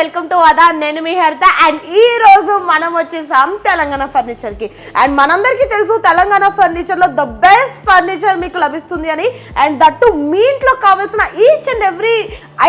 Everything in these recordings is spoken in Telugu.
వెల్కమ్ టు అదా. నేను మీ హరిత. అండ్ ఈ రోజు మనం వచ్చేసాం తెలంగాణ ఫర్నిచర్కి. అండ్ మనందరికీ తెలుసు తెలంగాణ ఫర్నిచర్లో ద బెస్ట్ ఫర్నిచర్ మీకు లభిస్తుంది అని. అండ్ దట్టు మీ ఇంట్లో కావాల్సిన ఈచ్ అండ్ ఎవ్రీ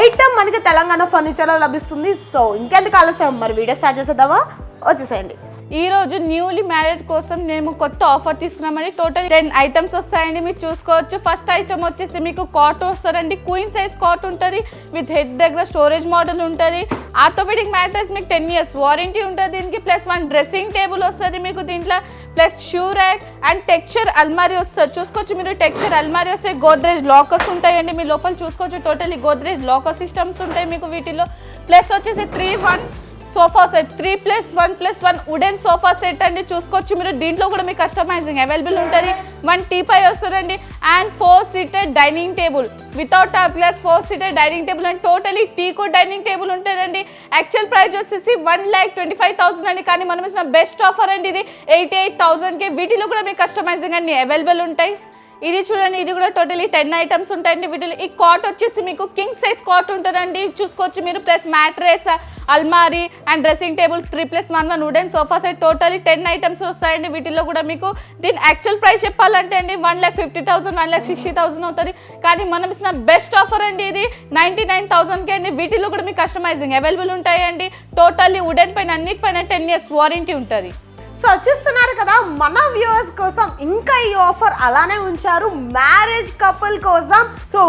ఐటమ్ మనకి తెలంగాణ ఫర్నిచర్లో లభిస్తుంది. సో ఇంకెందుకు ఆలస్యం? మరి వీడియో స్టార్ట్ చేసేద్దామా? వచ్చేసేయండి. ఈ రోజు న్యూలీ మ్యారేడ్ కోసం మేము కొత్త ఆఫర్ తీసుకున్నామండి టోటల్ టెన్ ఐటమ్స్ వస్తాయండి మీరు చూసుకోవచ్చు. ఫస్ట్ ఐటమ్ వచ్చేసి మీకు కాట్ వస్తారండి క్వీన్ సైజ్ కాట్ ఉంటుంది విత్ హెడ్ దగ్గర స్టోరేజ్ మోడల్ ఉంటుంది. ఆర్థోపెడిక్ మ్యాటర్స్ మీకు టెన్ ఇయర్స్ వారంటీ ఉంటుంది దీనికి ప్లస్ వన్ డ్రెస్సింగ్ టేబుల్ వస్తుంది మీకు దీంట్లో ప్లస్ షూ ర్యాక్ అండ్ టెక్చర్ అల్మారీ వస్తుంది. చూసుకోవచ్చు మీరు టెక్చర్ అల్మారీ వస్తే గోద్రేజ్ లాకర్స్ ఉంటాయండి మీ లోపల. చూసుకోవచ్చు టోటలీ గోద్రేజ్ లాకర్ సిస్టమ్స్ ఉంటాయి మీకు వీటిలో. ప్లస్ వచ్చేసి three one sofa set three plus one plus one wooden sofa set అండి. చూసుకోవచ్చు మీరు. దీంట్లో కూడా మీకు కస్టమైజింగ్ అవైలబుల్ ఉంటుంది. వన్ టీపై వస్తుందండి. And four seated dining table without plus four seated dining table and totally టీకో dining table ఉంటుందండి. యాక్చువల్ ప్రైస్ వచ్చేసి one lakh twenty five thousand అండి. కానీ మనం ఇచ్చిన బెస్ట్ ఆఫర్ అండి ఇది. ఎయిటీ ఎయిట్ థౌసండ్కి వీటిలో కూడా మీకు కస్టమైజింగ్ అన్ని అవైలబుల్ ఉంటాయి. ఇది చూడండి ఇది కూడా టోటలీ టెన్ ఐటమ్స్ ఉంటాయండి. వీటిలో ఈ కాట్ వచ్చేసి మీకు కింగ్ సైజ్ కాట్ ఉంటుందండి. చూసుకోవచ్చు మీరు plus mattress అల్మారీ and dressing table three plus one one wooden sofa set totally ten items వస్తాయండి. వీటిలో కూడా మీకు దీని యాక్చువల్ ప్రైస్ చెప్పాలంటే అండి one lakh fifty thousand one lakh sixty thousand అవుతుంది. కానీ మనం ఇచ్చిన బెస్ట్ ఆఫర్ అండి ఇది నైంటీ నైన్ థౌసండ్కి అండి. వీటిలో కూడా మీకు కస్టమైజింగ్ అవైలబుల్ ఉంటాయండి. టోటల్లీ వుడెన్ పైన అన్నిటిపైన టెన్ ఇయర్స్ వారంటీ ఉంటుంది. సో చూస్తున్నారు కదా మన వ్యూవర్స్ కోసం ఇంకా ఈ ఆఫర్ అలానే ఉంచారు మ్యారేజ్ కపుల్ కోసం. సో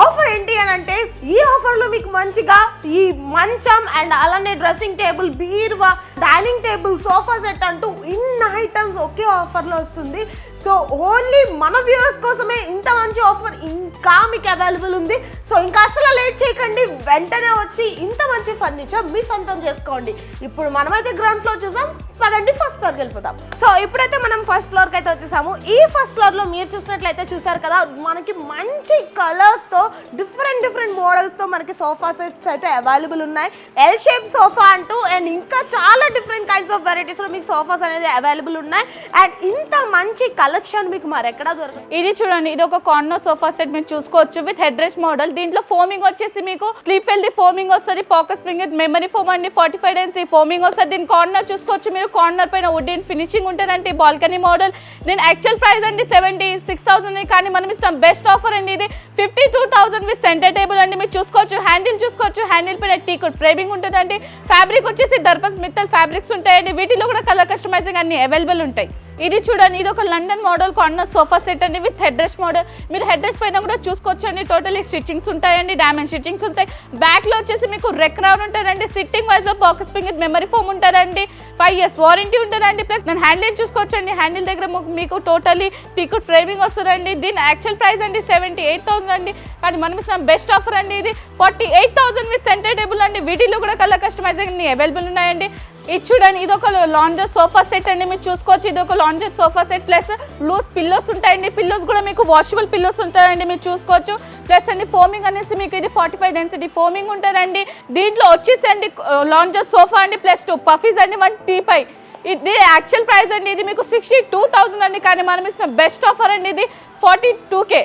ఆఫర్ ఏంటి అని అంటే ఈ ఆఫర్లో మీకు మంచిగా ఈ మంచం అండ్ అలానే డ్రెస్సింగ్ టేబుల్ బీర్వా డైనింగ్ టేబుల్ సోఫా సెట్ అంటూ ఇన్ని ఐటమ్స్ ఒకే ఆఫర్లో వస్తుంది. సో ఓన్లీ మన వ్యూవర్స్ కోసమే ఇంత మంచి ఆఫర్ ఇంకా మీకు అవైలబుల్ ఉంది. సో ఇంకా అసలు లేట్ చేయకండి. వెంటనే వచ్చి ఇంత మంచి ఫర్నిచర్ మీ సొంతం చేసుకోండి. ఇప్పుడు మనమైతే గ్రౌండ్ ఫ్లోర్ చూసాం. పదండి ఫస్ట్ ఫ్లోర్కి వెళ్ళిపోదాం. సో ఇప్పుడైతే మనం ఫస్ట్ ఫ్లోర్కి అయితే వచ్చేసాము. ఈ ఫస్ట్ ఫ్లోర్లో మీరు చూసినట్లయితే చూసారు కదా మనకి మంచి కలర్స్తో డిఫరెంట్ డిఫరెంట్ మోడల్స్తో మనకి సోఫా సెట్స్ అయితే అవైలబుల్ ఉన్నాయి. ఎల్ షేప్ సోఫా అంటూ అండ్ ఇంకా చాలా డిఫరెంట్ కైండ్స్ ఆఫ్ వెరైటీస్లో మీకు సోఫాస్ అనేది అవైలబుల్ ఉన్నాయి. అండ్ ఇంత మంచి కలర్ కలెక్షన్ మీకు మరెక్కడా దొరకదు ఇది చూడండి ఇది ఒక కార్నర్ సోఫా సెట్ మీరు చూసుకోవచ్చు విత్ హెడ్ రెస్ట్ మోడల్. దీంట్లో ఫోమింగ్ వచ్చేసి మీకు స్లీప్ వెల్ది ఫోమింగ్ వస్తుంది pocket spring with memory foam అండి ఫార్టీ ఫైవ్ డెన్స్ ఈ ఫోమింగ్ వస్తుంది. దీని కార్నర్ చూసుకోవచ్చు మీరు కార్నర్ పైన వుడెన్ ఫినిషింగ్ ఉంటుందండి బాల్కనీ మోడల్. దీని యాక్చువల్ ప్రైస్ అండి సెవెంటీ సిక్స్ థౌసండ్ కానీ మనం ఇస్తాం బెస్ట్ ఆఫర్ అండి ఇది. Fifty two thousand with centre table అండి మీరు చూసుకోవచ్చు హ్యాండిల్ చూసుకోవచ్చు హ్యాండిల్ పైన టీ కుడ్ ఫ్రేమింగ్ ఉంటుందండి. ఫ్యాబ్రిక్ వచ్చేసి దర్పన్ మిత్తల్ ఫ్యాబ్రిక్స్ ఉంటాయండి వీటిలో కూడా కలర్ కస్టమైజింగ్ అన్ని అవైలబుల్ ఉంటాయి. ఇది చూడండి ఇది ఒక London model corner sofa set అండి విత్ హెడ్ రెస్ట్ మోడల్ మీరు హెడ్ రెస్ట్ పైన కూడా చూసుకోవచ్చు అండి టోటలీ స్టిచ్చింగ్స్ ఉంటాయండి డైమండ్ స్టిచ్చింగ్స్ ఉంటాయి. బ్యాక్లో వచ్చేసి మీకు రెక్ రౌండ్ ఉంటారండి సిట్టింగ్ వైజ్లో బాక్స్ పింగ్ స్ప్రింగ్ విత్ మెమరీ ఫోమ్ ఉంటారండి ఫైవ్ ఇయర్స్ వారంటీ ఉంటుందండి. ప్లస్ నేను హ్యాండిల్ చూసుకోవచ్చు అండి హ్యాండిల్ దగ్గర మీకు- టోటలీ టికెట్ ఫ్రేమింగ్ వస్తుందండి. దీని యాక్చువల్ ప్రైస్ అండి సెవెంటీ ఎయిట్ థౌసండ్ అండి. కానీ మనం ఇస్తున్న బెస్ట్ ఆఫర్ అండి ఇది. ఫార్టీ ఎయిట్ థౌసండ్ మీ సెంటర్ టేబుల్ అండి. వీటిలో కూడా కలర్ కస్టమైజింగ్ అవైలబుల్ ఉన్నాయండి. ఇది చూడండి ఇది ఒక లాంజర్ సోఫా సెట్ అండి మీరు చూసుకోవచ్చు ఇది ఒక lounger sofa set plus loose pillows ఉంటాయండి. పిల్లోస్ కూడా మీకు వాషబుల్ పిల్లోస్ ఉంటాయండి మీరు చూసుకోవచ్చు. ప్లస్ అండి ఫోమింగ్ అనేసి మీకు ఇది ఫార్టీ ఫైవ్ డెన్సిటీ ఫోమింగ్ ఉంటుందండి. దీంట్లో వచ్చేసండి లాంజర్ సోఫా అండి ప్లస్ టూ పఫీస్ అండి వన్ టీ పై ఇది యాక్చువల్ ప్రైస్ అండి ఇది మీకు సిక్స్టీ టూ థౌసండ్ అండి కానీ మనం ఇచ్చిన బెస్ట్ ఆఫర్ అండి ఇది ఫార్టీ టూ కే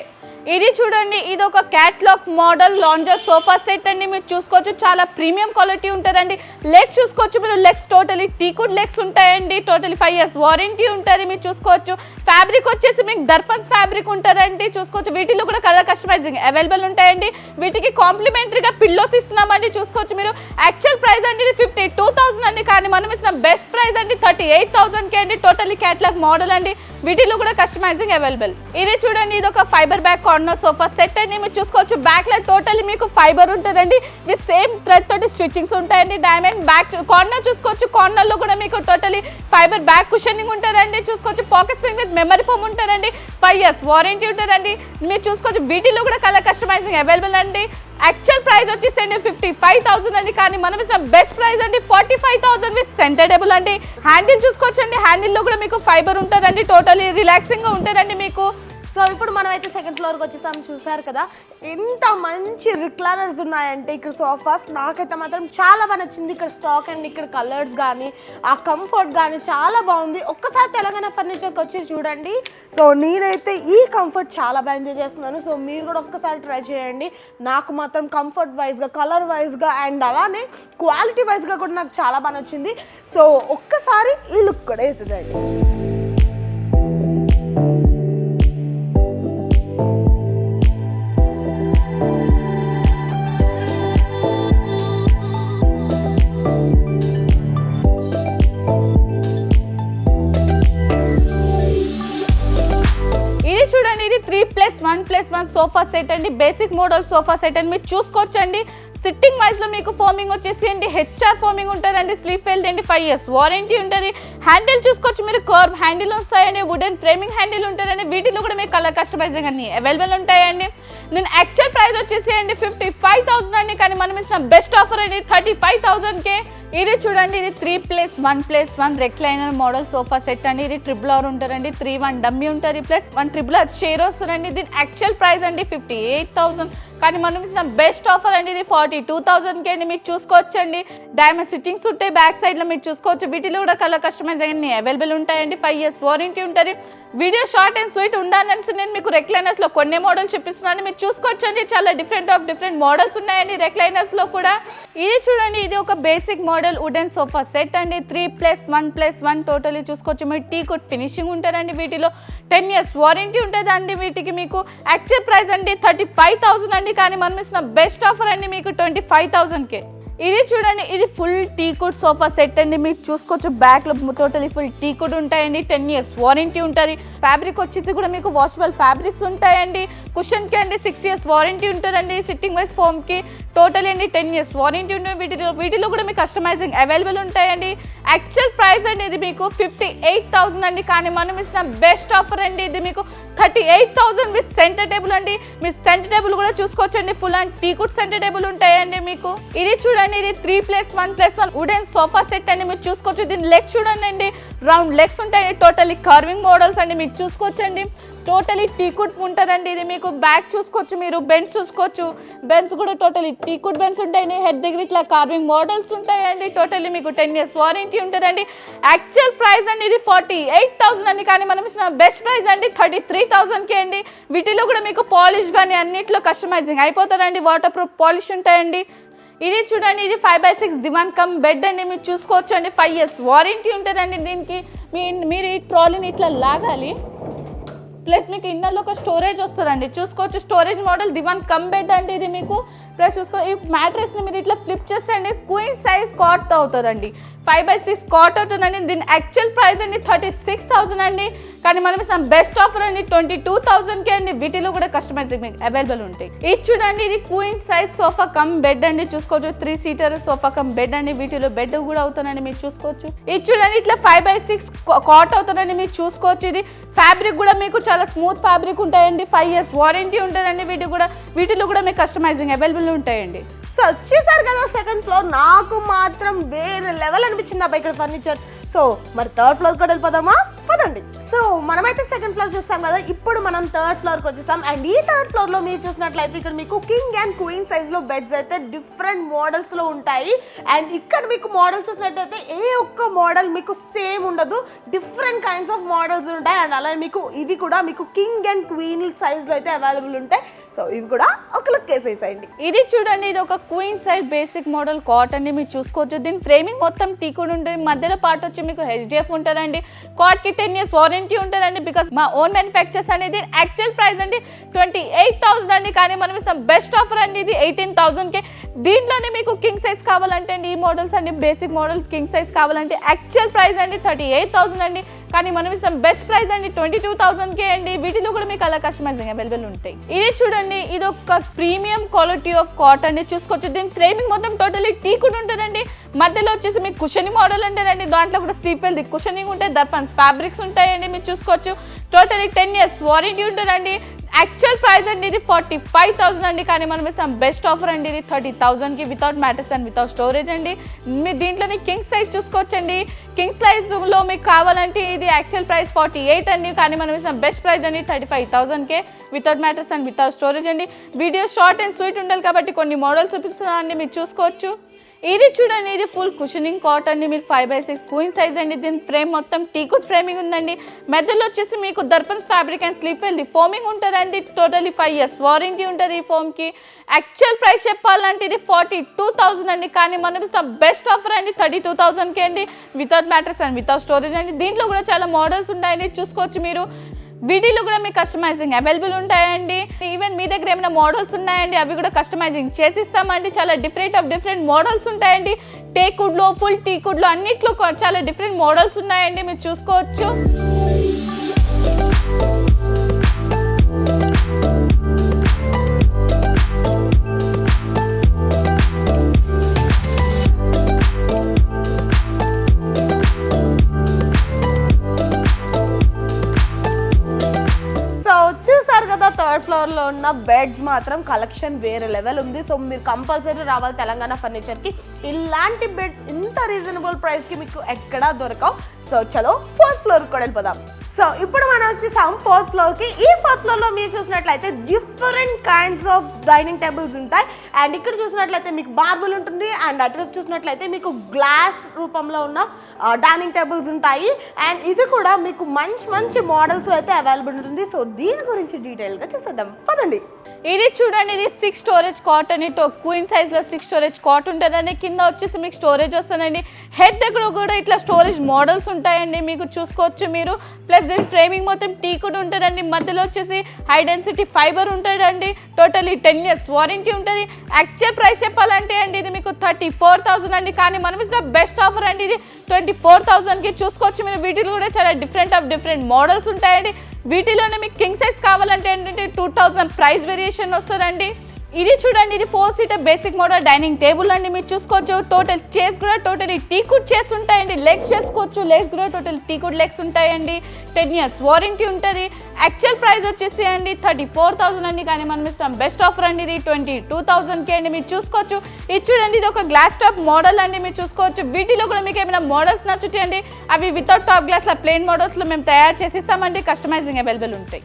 ఇది చూడండి ఇది ఒక catalogue model lounger sofa set అండి. మీరు చూసుకోవచ్చు చాలా ప్రీమియం క్వాలిటీ ఉంటుందండి. లెగ్స్ చూసుకోవచ్చు మీరు. లెగ్స్ టోటలీ టీకుడ్ లెగ్స్ ఉంటాయండి. టోటలీ ఫైవ్ ఇయర్స్ వారంటీ ఉంటుంది. మీరు చూసుకోవచ్చు. ఫ్యాబ్రిక్ వచ్చేసి మీకు దర్పన్స్ ఫ్యాబ్రిక్ ఉంటుందండి. చూసుకోవచ్చు. వీటిలో కూడా కలర్ కస్టమైజింగ్ అవైలబుల్ ఉంటాయండి. వీటికి కాంప్లిమెంటరీగా పిల్లోస్ ఇస్తున్నామండి. చూసుకోవచ్చు మీరు. యాక్చువల్ ప్రైస్ అండి ఇది ఫిఫ్టీ టూ థౌసండ్ అండి. కానీ మనం ఇస్తున్న బెస్ట్ ప్రైస్ అండి థర్టీ ఎయిట్ థౌసండ్కి అండి. టోటలీ క్యాట్లాగ్ మోడల్ అండి. వీటిలో కూడా కస్టమైజింగ్ అవైలబుల్ ఇది చూడండి ఇది ఒక fibre back corner sofa set అండి. మీరు చూసుకోవచ్చు బ్యాక్లో టోటలీ మీకు ఫైబర్ ఉంటుందండి. విత్ సేమ్ థ్రెడ్ తోటి స్టిచ్చింగ్స్ ఉంటాయండి. డైమండ్ బ్యాక్ కార్నర్ చూసుకోవచ్చు. కార్నర్లో కూడా మీకు టోటలీ ఫైబర్ బ్యాక్ కుషనింగ్ ఉంటుందండి. చూసుకోవచ్చు pocket spring with memory foam ఉంటుందండి. ఫైవ్ ఇయర్స్ వారంటీ ఉంటుందండి. మీరు చూసుకోవచ్చు వీటిలో కూడా కలర్ కస్టమైజింగ్ అవైలబుల్ అండి. యాక్చువల్ ప్రైస్ వచ్చేసండి ఫిఫ్టీ ఫైవ్ థౌసండ్ అండి. కానీ మనం ఇచ్చిన బెస్ట్ ప్రైస్ అండి. Forty five thousand with centre table అండి. హ్యాండిల్ చూసుకోవచ్చండి. హ్యాండిల్లో కూడా మీకు ఫైబర్ ఉంటుందండి. టోటలీ రిలాక్సింగ్గా ఉంటుందండి మీకు. సో ఇప్పుడు మనం అయితే సెకండ్ ఫ్లోర్కి వచ్చేసాం. చూసారు కదా? ఎంత మంచి రిక్లైనర్స్ ఉన్నాయంటే ఇక్కడ సోఫాస్. నాకైతే మాత్రం చాలా బాగా నచ్చింది. ఇక్కడ స్టాక్ అండ్ ఇక్కడ కలర్స్ కానీ ఆ కంఫర్ట్ కానీ చాలా బాగుంది. ఒక్కసారి తెలంగాణ ఫర్నిచర్కి వచ్చి చూడండి. సో నేనైతే ఈ కంఫర్ట్ చాలా బాగా ఎంజాయ్ చేస్తున్నాను. సో మీరు కూడా ఒక్కసారి ట్రై చేయండి. నాకు మాత్రం కంఫర్ట్ వైజ్గా కలర్ వైజ్గా అండ్ అలానే క్వాలిటీ వైజ్గా కూడా నాకు చాలా బాగా నచ్చింది. సో ఒక్కసారి ఈ లుక్ కూడా వేసేసేయండి. ఇది ఇది three plus one plus one sofa set అండి. బేసిక్ మోడల్ సోఫా సెట్ అండి మీరు చూసుకోవచ్చండి. సిట్టింగ్ వైజ్లో మీకు ఫోమింగ్ వచ్చేసి అండి హెచ్ఆర్ ఫోమింగ్ ఉంటుందండి స్లీప్ వెల్త్ అండి ఫైవ్ ఇయర్స్ వారంటీ ఉంటుంది. హ్యాండిల్ చూసుకోవచ్చు మీరు కర్వ్ హ్యాండిల్ వస్తాయండి వుడెన్ ఫ్రేమింగ్ హ్యాండిల్ ఉంటుందండి. వీటిలో కూడా మీకు కలర్ కస్టమైజింగ్ అన్ని అవైలబుల్ ఉంటాయండి. నేను యాక్చువల్ ప్రైస్ వచ్చేసి అండి ఫిఫ్టీ ఫైవ్ థౌసండ్ అండి. కానీ మనం ఇచ్చిన బెస్ట్ ఆఫర్ అండి. థర్టీ ఫైవ్ థౌసండ్కే ఇది చూడండి ఇది three plus one plus one recliner model sofa set అండి. ఇది ట్రిపుల్ ఆర్ ఉంటారండి. త్రీ వన్ డమ్మీ ఉంటుంది plus one triple R chair వస్తుందండి. దీని యాక్చువల్ ప్రైస్ అండి ఫిఫ్టీ ఎయిట్ థౌసండ్ కానీ మనం ఇచ్చిన బెస్ట్ ఆఫర్ అండి. ఇది ఫార్టీ టూ థౌసండ్కి అండి. మీరు చూసుకోవచ్చండి. డైమండ్ సిట్టింగ్స్ ఉంటాయి. బ్యాక్ సైడ్లో మీరు చూసుకోవచ్చు. వీటిలో కూడా కలర్ కస్టమైజ్ అయ్యి అవైలబుల్ ఉంటాయండి. ఫైవ్ ఇయర్స్ వారంటీ ఉంటుంది. వీడియో షార్ట్ అండ్ స్వీట్ ఉండాలని నేను మీకు రెక్లైనర్స్లో కొన్ని మోడల్స్ చూపిస్తున్నాను. మీరు చూసుకోవచ్చండి. చాలా డిఫరెంట్ ఆఫ్ డిఫరెంట్ మోడల్స్ ఉన్నాయండి రెక్లైనర్స్లో కూడా. ఇది చూడండి ఇది ఒక basic model wooden sofa set అండి. Three plus one plus one totally చూసుకోవచ్చు. మీరు టీ కోట్ ఫినిషింగ్ ఉంటుందండి వీటిలో. టెన్ ఇయర్స్ వారంటీ ఉంటుందండి వీటికి మీకు. యాక్చువల్ ప్రైస్ అండి థర్టీ ఫైవ్ థౌసండ్ అండి. కానీ మనం ఇస్తున్న బెస్ట్ ఆఫర్ అండి మీకు ట్వంటీ ఫైవ్ థౌసండ్కే ఇది చూడండి ఇది full teak wood sofa set అండి. మీరు చూసుకోవచ్చు బ్యాక్లో టోటలీ ఫుల్ టీ కుడ్ ఉంటాయండి. టెన్ ఇయర్స్ వారంటీ ఉంటుంది. ఫ్యాబ్రిక్ వచ్చేసి కూడా మీకు వాషబుల్ ఫ్యాబ్రిక్స్ ఉంటాయండి. కుషన్కి అండి సిక్స్ ఇయర్స్ వారంటీ ఉంటుందండి. సిట్టింగ్ వైజ్ ఫోమ్కి టోటల్ అండి టెన్ ఇయర్స్ వారంటీ ఉంటుంది. వీటిలో వీటిలో కూడా మీకు కస్టమైజింగ్ అవైలబుల్ ఉంటాయండి. యాక్చువల్ ప్రైస్ అండి ఇది మీకు ఫిఫ్టీ ఎయిట్ థౌసండ్ అండి. కానీ మనం ఇచ్చిన బెస్ట్ ఆఫర్ అండి ఇది మీకు thirty eight thousand with centre table అండి. మీ సెంటర్ టేబుల్ కూడా చూసుకోవచ్చండి. Full and teak wood centre table ఉంటాయండి మీకు. ఇది చూడండి ఇది three plus one plus one wooden sofa set అండి మీరు చూసుకోవచ్చు. దీని లెగ్ చూడండి. అండి రౌండ్ లెగ్స్ ఉంటాయి. టోటలీ కర్వింగ్ మోడల్స్ అండి మీరు చూసుకోవచ్చండి. టోటలీ టీకుడ్ ఉంటుందండి. ఇది మీకు బ్యాక్ చూసుకోవచ్చు మీరు బెంచ్ చూసుకోవచ్చు. బెంచ్ కూడా టోటలీ టీకుడ్ బెంచ్ ఉంటాయి. హెడ్ దగ్గర ఇట్లా కార్వింగ్ మోడల్స్ ఉంటాయండి. టోటలీ మీకు టెన్ ఇయర్స్ వారంటీ ఉంటుందండి. యాక్చువల్ ప్రైస్ అండి ఇది ఫార్టీ ఎయిట్ థౌసండ్ అండి. కానీ మనం ఇచ్చిన బెస్ట్ ప్రైస్ అండి థర్టీ త్రీ థౌసండ్కి అండి. వీటిలో కూడా మీకు పాలిష్ కానీ అన్నిట్లో కస్టమైజింగ్ అయిపోతుందండి. వాటర్ ప్రూఫ్ పాలిష్ ఉంటాయండి. ఇది చూడండి ఇది five by six divan cum bed అండి మీరు చూసుకోవచ్చు అండి ఫైవ్ ఇయర్స్ వారంటీ ఉంటుందండి దీనికి. మీ మీరు ఈ ట్రాలీని ఇట్లా లాగాలి ప్లస్ మీకు ఇన్నర్లో ఒక స్టోరేజ్ వస్తుందండి. చూసుకోవచ్చు storage model divan cum bed అండి ఇది మీకు. ప్లస్ చూసుకో ఈ మ్యాట్రెస్ని మీరు ఇట్లా ఫ్లిప్ చేస్తే అండి క్వీన్ సైజ్ కాట్ అవుతుందండి. ఫైవ్ బై సిక్స్ కాట్ అవుతుందండి దీని యాక్చువల్ ప్రైస్ అండి థర్టీ సిక్స్ థౌజండ్ అండి. కానీ మనం ఇస్తాం బెస్ట్ ఆఫర్ అండి ట్వంటీ టూ థౌసండ్ కే అండి. వీటిలో కూడా కస్టమైజింగ్ మీకు అవైలబుల్ ఉంటాయి. ఇది చూడండి ఇది queen size sofa cum bed అండి. చూసుకోవచ్చు three seater sofa cum bed అండి. వీటిలో బెడ్ కూడా అవుతుందండి మీరు చూసుకోవచ్చు. ఇది చూడండి ఇట్లా ఫైవ్ బై సిక్స్ కాట్ అవుతుందండి మీరు చూసుకోవచ్చు. ఇది ఫ్యాబ్రిక్ కూడా మీకు చాలా స్మూత్ ఫ్యాబ్రిక్ ఉంటాయండి. ఫైవ్ ఇయర్స్ వారంటీ ఉంటుందండి వీటి కూడా. వీటిలో కూడా మీకు కస్టమైజింగ్ అవైలబుల్ ఉంటాయండి. సో వచ్చేసారు కదా సెకండ్ ఫ్లోర్ నాకు మాత్రం వేరే లెవెల్ అనిపించింది అబ్బా ఇక్కడ ఫర్నిచర్ సో మరి థర్డ్ ఫ్లోర్ కూడా వెళ్ళిపోదామా? పదండి సో మనమైతే సెకండ్ ఫ్లోర్ చూస్తాం కదా ఇప్పుడు మనం థర్డ్ ఫ్లోర్కి వచ్చేసాం. అండ్ ఈ థర్డ్ ఫ్లోర్లో మీరు చూసినట్లయితే ఇక్కడ మీకు కింగ్ అండ్ క్వీన్ సైజ్లో బెడ్స్ అయితే డిఫరెంట్ మోడల్స్లో ఉంటాయి. అండ్ ఇక్కడ మీకు మోడల్ చూసినట్టయితే ఏ ఒక్క మోడల్ మీకు సేమ్ ఉండదు. డిఫరెంట్ కైండ్స్ ఆఫ్ మోడల్స్ ఉంటాయి. అండ్ అలాగే మీకు ఇవి కూడా మీకు కింగ్ అండ్ క్వీన్ సైజ్లో అయితే అవైలబుల్ ఉంటాయి. సో ఇవి కూడా ఒక లుక్ వేసేసేయండి. ఇది చూడండి ఇది ఒక queen size basic model cot అండి. మీరు చూసుకోవచ్చు. దీని ఫ్రేమింగ్ మొత్తం టీకుడ్ ఉంటుంది. మధ్యలో పార్ట్ వచ్చి మీకు హెచ్డిఎఫ్ ఉంటుందండి. కాట్కి టెన్ ఇయర్స్ వారంటీ ఉంటుందండి బికాస్ మా ఓన్ మ్యానుఫ్యాక్చర్స్ అనేది యాక్చువల్ ప్రైస్ అండి ట్వంటీ ఎయిట్ థౌసండ్ అండి. కానీ మనం ఇస్తాం బెస్ట్ ఆఫర్ అండి ఇది ఎయిటీన్ థౌసండ్కి దీంట్లోనే మీకు కింగ్ సైజ్ కావాలంటే అండి ఈ మోడల్స్ అండి. బేసిక్ మోడల్ కింగ్ సైజ్ కావాలంటే యాక్చువల్ ప్రైస్ అండి థర్టీ ఎయిట్ థౌసండ్ అండి. కానీ మనం ఇస్తాం బెస్ట్ ప్రైస్ అండి. ట్వంటీ టూ థౌసండ్కే అండి. వీటిలో కూడా మీకు అలా కస్టమైజింగ్ అవైలబుల్ ఉంటాయి. ఇది చూడండి. ఇది ఒక ప్రీమియం క్వాలిటీ ఆఫ్ కాటన్ అండి. చూసుకోవచ్చు. దీని ఫ్రేమింగ్ మొత్తం టోటలీ టీ కూడా ఉంటుందండి. మధ్యలో వచ్చేసి మీకు కుషనింగ్ మోడల్ ఉంటుందండి దాంట్లో కూడా స్లీప్ వెల్ది కుషనింగ్ ఉంటాయి దర్పన్స్ ఫ్యాబ్రిక్స్ ఉంటాయండి మీరు చూసుకోవచ్చు. టోటలీ టెన్ ఇయర్స్ వారంటీ ఉంటుందండి. యాక్చువల్ ప్రైస్ అండి ఇది ఫార్టీ ఫైవ్ థౌసండ్ అండి. కానీ మనం ఇస్తాం బెస్ట్ ఆఫర్ అండి ఇది thirty థౌసండ్కి without mattress and without storage అండి. మీ దీంట్లోని కింగ్ సైజ్ చూసుకోవచ్చండి. కింగ్ సైజ్లో మీకు కావాలంటే ఇది యాక్చువల్ ప్రైస్ ఫార్టీ ఎయిట్ అండి. కానీ మనం ఇస్తాం బెస్ట్ ప్రైస్ అండి thirty five థౌసండ్కే without mattress and without storage అండి. వీడియో షార్ట్ అండ్ స్వీట్ ఉండాలి కాబట్టి కొన్ని మోడల్స్ చూపిస్తున్నాను అండి మీరు చూసుకోవచ్చు. ఇది చూడండి ఇది ఫుల్ కుషనింగ్ కాట్ అండి. మీరు five by six queen size అండి. దీని ఫ్రేమ్ మొత్తం టీకుట్ ఫ్రేమింగ్ ఉందండి. మెదడులో వచ్చేసి మీకు దర్పన్ ఫ్యాబ్రిక్ అండ్ స్లీప్ వెళ్ళి ఫోమింగ్ ఉంటుందండి. టోటలీ ఫైవ్ ఇయర్స్ వారంటీ ఉంటుంది ఈ ఫోమ్కి యాక్చువల్ ప్రైస్ చెప్పాలంటే ఇది ఫార్టీ టూ థౌసండ్ అండి. కానీ మనం ఇస్తాం బెస్ట్ ఆఫర్ అండి. థర్టీ టూ థౌసండ్కి అండి. Without mattress and without storage అండి. దీంట్లో కూడా చాలా మోడల్స్ ఉన్నాయండి. చూసుకోవచ్చు మీరు. వీటిలో కూడా మీకు కస్టమైజింగ్ అవైలబుల్ ఉంటాయండి. ఈవెన్ మీ దగ్గర ఏమైనా మోడల్స్ ఉన్నాయండి అవి కూడా కస్టమైజింగ్ చేసిస్తామండి. చాలా డిఫరెంట్ ఆఫ్ డిఫరెంట్ మోడల్స్ ఉంటాయండి. టేకుడ్లో ఫుల్ టీకుడ్లో అన్నిట్లో చాలా డిఫరెంట్ మోడల్స్ ఉన్నాయండి. మీరు చూసుకోవచ్చు. చూసారు కదా థర్డ్ ఫ్లోర్లో ఉన్న బెడ్స్ మాత్రం కలెక్షన్ వేరే లెవెల్ ఉంది. సో మీరు కంపల్సరీ రావాలి తెలంగాణ ఫర్నిచర్కి. ఇలాంటి బెడ్స్ ఇంత రీజనబుల్ ప్రైస్కి మీకు ఎక్కడా దొరకవు. సో చలో ఫోర్త్ ఫ్లోర్ కూడా వెళ్ళిపోదాం. సో ఇప్పుడు మనం వచ్చేసాం ఫోర్త్ ఫ్లోర్కి ఈ ఫోర్త్ ఫ్లోర్లో మీరు చూసినట్లయితే different kinds of dining tables ఉంటాయి. అండ్ ఇక్కడ చూసినట్లయితే మీకు బార్బుల్ ఉంటుంది. అండ్ అటువైపు చూసినట్లయితే మీకు గ్లాస్ రూపంలో ఉన్న డైనింగ్ టేబుల్స్ ఉంటాయి. అండ్ ఇది కూడా మీకు మంచి మంచి మోడల్స్ అయితే అవైలబుల్ ఉంటుంది. సో దీని గురించి డీటెయిల్గా చూసేద్దాం. పదండి. ఇది చూడండి ఇది సిక్స్ స్టోరేజ్ కాట్ అని క్వీన్ సైజ్లో సిక్స్ స్టోరేజ్ కాట్ ఉంటుందండి. కింద వచ్చేసి మీకు స్టోరేజ్ వస్తుందండి. హెడ్ దగ్గర కూడా ఇట్లా స్టోరేజ్ మోడల్స్ ఉంటాయండి. మీకు చూసుకోవచ్చు మీరు. ప్లస్ దీని ఫ్రేమింగ్ మొత్తం టీ కూడా ఉంటుందండి. మధ్యలో వచ్చేసి హై డెన్సిటీ ఫైబర్ ఉంటుందండి. టోటలీ టెన్ ఇయర్స్ వారంటీ ఉంటుంది. యాక్చువల్ ప్రైస్ చెప్పాలంటే అండి ఇది మీకు థర్టీ ఫోర్ థౌసండ్ అండి. కానీ మనం ఇస్తే బెస్ట్ ఆఫర్ అండి ఇది. ట్వంటీ ఫోర్ థౌసండ్కి చూసుకోవచ్చు. మీరు వీటిలో కూడా చాలా డిఫరెంట్ ఆఫ్ డిఫరెంట్ మోడల్స్ ఉంటాయండి. వీటిలోనే మీకు కింగ్ సైజ్ కావాలంటే ఏంటంటే టూ థౌసండ్ ప్రైస్ వేరియేషన్ వస్తుందండి. ఇది చూడండి ఇది four seater basic model dining table అండి. మీరు చూసుకోవచ్చు టోటల్ చైర్స్ కూడా టోటలీ టీకుడ్ చైర్స్ ఉంటాయండి. లెగ్స్ చేసుకోవచ్చు లెగ్స్ కూడా టోటల్ టీకుడ్ లెగ్స్ ఉంటాయండి. టెన్ ఇయర్స్ వారంటీ ఉంటుంది. యాక్చువల్ ప్రైస్ వచ్చేసి అండి థర్టీ ఫోర్ థౌసండ్ అండి. కానీ మనం ఇస్తాం బెస్ట్ ఆఫర్ అండి ఇది ట్వంటీ టూ థౌసండ్కి అండి. మీరు చూసుకోవచ్చు. ఇది చూడండి ఇది ఒక గ్లాస్ టాప్ మోడల్ అండి. మీరు చూసుకోవచ్చు. వీటిలో కూడా మీకు ఏమైనా మోడల్స్ నచ్చుతాయండి? అవి వితౌట్ టాప్ గ్లాస్ ప్లెయిన్ మోడల్స్లో మేము తయారు చేసి ఇస్తామండి కస్టమైజింగ్ అవైలబుల్ ఉంటాయి.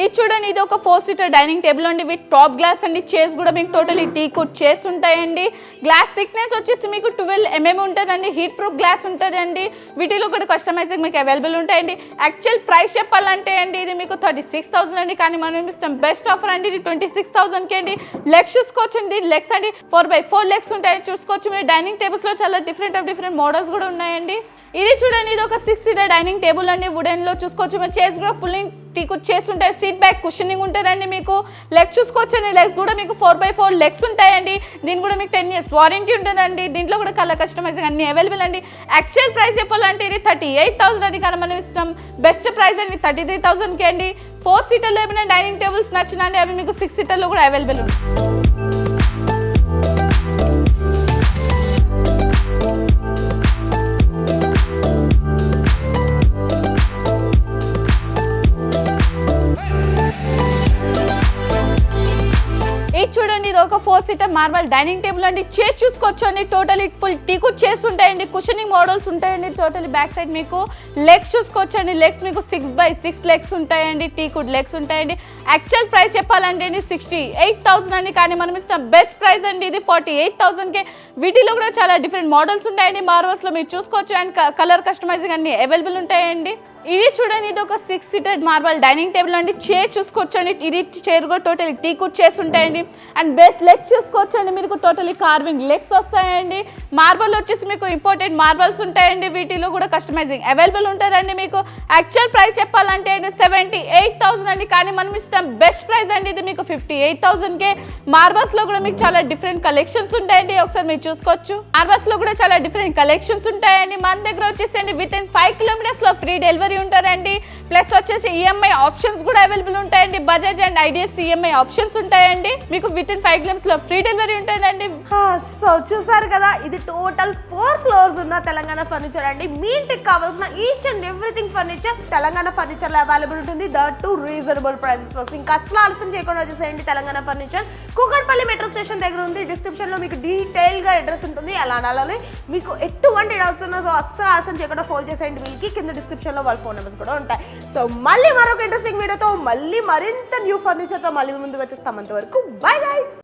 ఇది చూడండి ఇది ఒక ఫోర్ సీటర్ డైనింగ్ టేబుల్ అండి. విత్ టాప్ గ్లాస్ అండి. చైర్స్ కూడా మీకు టోటలీ టీ కుట్ చైర్స్ ఉంటాయండి. గ్లాస్ థిక్నెస్ వచ్చేసి మీకు ట్వెల్వ్ ఎంఎం ఉంటుందండి. హీట్ ప్రూఫ్ గ్లాస్ ఉంటుందండి. వీటిలో కూడా కస్టమైజింగ్ మీకు అవైలబుల్ ఉంటాయండి. యాక్చువల్ ప్రైస్ చెప్పాలంటే అండి ఇది మీకు థర్టీ సిక్స్ థౌసండ్ అండి. కానీ మనం ఇస్తాం బెస్ట్ ఆఫర్ అండి. ఇది ట్వంటీ సిక్స్ థౌసండ్కి అండి. లెగ్స్ చూసుకోవచ్చండి లెగ్స్ అండి. ఫోర్ బై ఫోర్ లెగ్స్ ఉంటాయి. చూసుకోవచ్చు మీరు. డైనింగ్ టేబుల్స్లో చాలా డిఫరెంట్ ఆఫ్ డిఫరెంట్ మోడల్స్ కూడా ఉన్నాయండి. ఇది చూడండి ఇది ఒక సిక్స్ సీటర్ డైనింగ్ టేబుల్ అండి. వుడెన్లో చూసుకోవచ్చు. మీరు చైర్స్ కూడా ఫుల్ టీకు చైర్స్ ఉంటాయి. సీట్ బ్యాక్ కుషనింగ్ ఉంటుందండి మీకు. లెగ్స్ చూసుకోవచ్చు అండి లెగ్స్ కూడా మీకు ఫోర్ బై ఫోర్ లెగ్స్ ఉంటాయండి. దీని కూడా మీకు టెన్ ఇయర్స్ వారంటీ ఉంటుందండి. దీంట్లో కూడా కలర్ కస్టమైజింగ్ అన్ని అవైలబుల్ అండి. యాక్చువల్ ప్రైస్ చెప్పాలంటే ఇది థర్టీ ఎయిట్ థౌసండ్ అది కానీ మనం బెస్ట్ ప్రైస్ అండి. థర్టీ త్రీ థౌసండ్కి అండి. ఫోర్ సీటర్లో ఏమైనా డైనింగ్ టేబుల్స్ నచ్చినండి అవి మీకు సిక్స్ సీటర్లో కూడా అవైలబుల్ ఉంది సీటర్ మార్బల్ డైనింగ్ టేబుల్ అండి. చైర్ చూసుకోవచ్చు అండి. టోటలీ ఫుల్ టీకు చేసి ఉంటాయండి కుషనింగ్ మోడల్స్ ఉంటాయండి. టోటలీ బ్యాక్ సైడ్ మీకు. లెగ్స్ చూసుకోవచ్చండి. లెగ్స్ మీకు సిక్స్ బై సిక్స్ లెగ్స్ ఉంటాయండి. టీ కుడ్ లెగ్స్ ఉంటాయండి. యాక్చువల్ ప్రైస్ చెప్పాలంటే అండి సిక్స్టీ ఎయిట్ థౌసండ్ అండి. కానీ మనం ఇచ్చిన బెస్ట్ ప్రైస్ అండి ఇది ఫార్టీ ఎయిట్ థౌసండ్కే వీటిలో కూడా చాలా డిఫరెంట్ మోడల్స్ ఉంటాయండి. మార్వల్స్లో మీరు చూసుకోవచ్చు. అండ్ కలర్ కస్టమైజింగ్ అన్ని అవైలబుల్ ఉంటాయండి. ఇది చూడండి ఇది ఒక six seated marble dining table అండి. చైర్ చూసుకోవచ్చు అండి ఇది చైర్ కూడా టోటల్ టీ కుట్ చైర్స్ ఉంటాయండి. అండ్ బెస్ట్ లెగ్స్ చూసుకోవచ్చండి. మీకు టోటలీ కార్వింగ్ లెగ్స్ వస్తాయండి. మార్బల్ వచ్చేసి మీకు ఇంపార్టెంట్ మార్బల్స్ ఉంటాయండి. వీటిలో కూడా కస్టమైజింగ్ అవైలబుల్ ఉంటుందండి మీకు. యాక్చువల్ ప్రైస్ చెప్పాలంటే సెవెంటీ ఎయిట్ థౌసండ్ అండి. కానీ మనం ఇస్తాం బెస్ట్ ప్రైస్ అండి ఇది మీకు ఫిఫ్టీ ఎయిట్ థౌసండ్కే మార్బల్స్లో కూడా మీకు చాలా డిఫరెంట్ కలెక్షన్స్ ఉంటాయండి. ఒకసారి మీరు చూసుకోవచ్చు. మార్బల్స్లో కూడా చాలా డిఫరెంట్ కలెక్షన్స్ ఉంటాయండి. మన దగ్గర వచ్చేసండి విత్ ఇన్ ఫైవ్ కిలోమీటర్స్లో ఫ్రీ డెలివరీ ఉంటారండి. ప్లస్ వచ్చేసి ఈఎంఐ ఆప్షన్స్ కూడా అవైలబుల్ ఉంటాయండి. Bajaj and IDFC EMI options ఉంటాయండి. మీకు విత్ ఇన్ ఫైవ్ కిలోమీటర్స్లో ఫ్రీ డెలివరీ ఉంటుందండి. సో చూసారు కదా ఇది టోటల్ ఫోర్ ఫ్లోర్స్ ఉన్న తెలంగాణ ఫర్నిచర్ అండి. మీ ఇంటికి కావాల్సిన ఈ each and everything furniture Telangana ఫర్నిచర్లో available ఉంటుంది. దట్ టు రీజనబుల్ ప్రైసెస్లో ఇంకా అసలు ఆలస్యం చేయకుండా వచ్చేసేయండి Telangana furniture Kukatpally metro station దగ్గర ఉంది. డిస్క్రిప్షన్లో మీకు డీటెయిల్గా అడ్రస్ ఉంటుంది. అలా అలానే మీకు ఎటువంటి డౌట్స్ ఉన్నా సో అస్సలు ఆలస్యం చేయకుండా ఫోన్ చేసేయండి వీళ్ళకి. కింద డిస్క్రిప్షన్లో వాళ్ళ ఫోన్ నెంబర్స్ కూడా ఉంటాయి. సో మళ్ళీ మరొక ఇంట్రెస్టింగ్ వీడియోతో మళ్ళీ మరింత న్యూ ఫర్నిచర్తో మళ్ళీ ముందుకు వచ్చేస్తాం. అంతవరకు బై గైస్